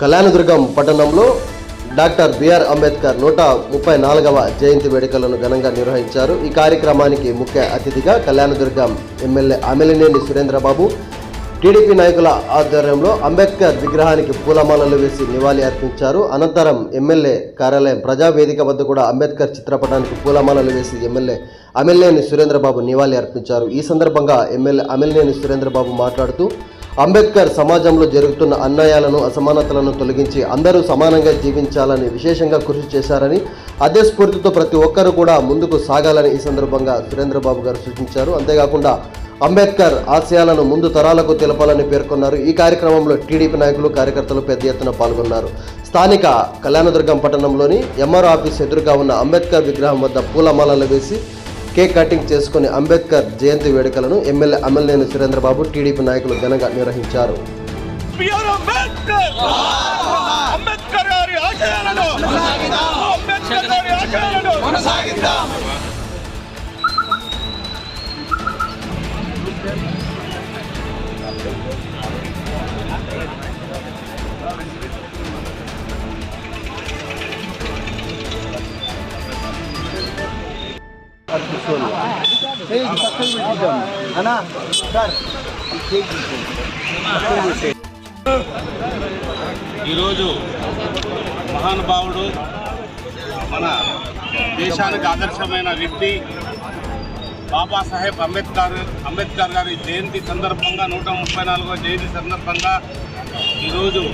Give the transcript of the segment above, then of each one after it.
కళ్యాణదుర్గం పట్టణంలో doctor BR Ambedkar నూట ముప్పై నాలుగవ జయంతి వేడుకలను ఘనంగా నిర్వహించారు. ఈ కార్యక్రమానికి ముఖ్య అతిథిగా కళ్యాణదుర్గం ఎమ్మెల్యే అమిలినేని సురేంద్రబాబు టీడీపీ నాయకుల ఆధ్వర్యంలో అంబేద్కర్ విగ్రహానికి పూలమాలలు వేసి నివాళి అర్పించారు. అనంతరం ఎమ్మెల్యే కార్యాలయం ప్రజావేదిక వద్ద కూడా అంబేద్కర్ చిత్రపటానికి పూలమాలలు వేసి ఎమ్మెల్యే అమిలినేని సురేంద్రబాబు నివాళి అర్పించారు. ఈ సందర్భంగా ఎమ్మెల్యే అమిలినేని సురేంద్రబాబు మాట్లాడుతూ అంబేద్కర్ సమాజంలో జరుగుతున్న అన్యాయాలను అసమానతలను తొలగించి అందరూ సమానంగా జీవించాలని విశేషంగా కృషి చేశారని అదే స్ఫూర్తితో ప్రతి ఒక్కరూ కూడా ముందుకు సాగాలని ఈ సందర్భంగా సురేంద్రబాబు గారు సూచించారు. అంతేకాకుండా అంబేద్కర్ ఆశయాలను ముందు తరాలకు తెలపాలని పేర్కొన్నారు. ఈ కార్యక్రమంలో టీడీపీ నాయకులు కార్యకర్తలు పెద్ద ఎత్తున పాల్గొన్నారు. స్థానిక కళ్యాణదుర్గం పట్టణంలోని ఎంఆర్ ఆఫీస్ ఎదురుగా ఉన్న అంబేద్కర్ విగ్రహం వద్ద పూలమాలలు వేసి కేక్ కటింగ్ చేసుకుని అంబేద్కర్ జయంతి వేడుకలను ఎమ్మెల్యే అమలనేని సురేంద్రబాబు టీడీపీ నాయకులు ఘనంగా నిర్వహించారు. బిఆర్ ఈరోజు మహానుభావుడు మన దేశానికి ఆదర్శమైన వ్యక్తి బాబాసాహెబ్ అంబేద్కర్ అంబేద్కర్ గారి జయంతి సందర్భంగా నూట ముప్పై నాలుగో జయంతి సందర్భంగా ఈరోజు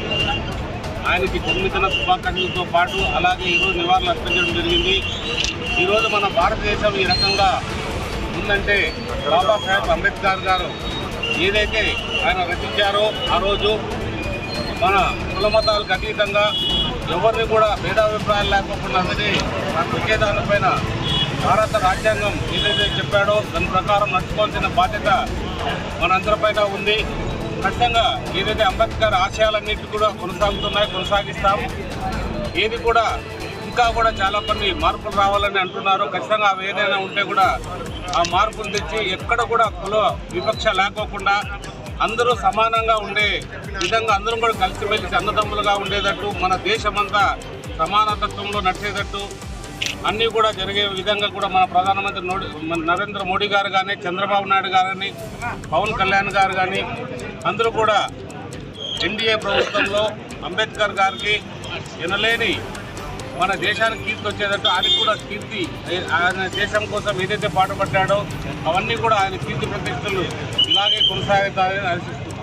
ఆయనకి జన్మదిన శుభాకాంక్షలతో పాటు అలాగే ఈరోజు నివాళులు అర్పించడం జరిగింది. ఈరోజు మన భారతదేశం ఈ రకంగా ఉందంటే బాబాసాహెబ్ అంబేద్కర్ గారు ఏదైతే ఆయన రచించారో ఆ రోజు మన కుల మతాలకు అతీతంగా ఎవరిని కూడా భేదాభిప్రాయాలు లేకోకుండా అనేది మన విజయదానిపైన భారత రాజ్యాంగం ఏదైతే చెప్పాడో దాని ప్రకారం నడుచుకోవాల్సిన బాధ్యత మనందరిపైన ఉంది. ఖచ్చితంగా ఏదైతే అంబేద్కర్ ఆశయాలన్నింటి కూడా కొనసాగుతున్నాయి కొనసాగిస్తాం. ఏది కూడా ఇంకా కూడా చాలా కొన్ని మార్పులు రావాలని అంటున్నారు. ఖచ్చితంగా అవి ఏదైనా ఉంటే కూడా ఆ మార్పులు తెచ్చి ఎక్కడ కూడా కుల వివక్ష లేకోకుండా అందరూ సమానంగా ఉండే విధంగా అందరం కూడా కలిసిమెలిసి అన్నదమ్ములుగా ఉండేటట్టు మన దేశమంతా సమానతత్వంలో నడిచేటట్టు అన్నీ కూడా జరిగే విధంగా కూడా మన ప్రధానమంత్రి నరేంద్ర మోడీ గారు కానీ చంద్రబాబు నాయుడు గారు కానీ పవన్ కళ్యాణ్ గారు కానీ అందరూ కూడా ఎన్డీఏ ప్రభుత్వంలో అంబేద్కర్ గారికి వినలేని మన దేశానికి కీర్తి వచ్చేటట్టు ఆయనకు కూడా కీర్తి ఆయన దేశం కోసం ఏదైతే పాటుపడ్డాడో అవన్నీ కూడా ఆయన కీర్తి ప్రతిష్టలు ఇలాగే కొనసాగుతాయని ఆశిస్తున్నాను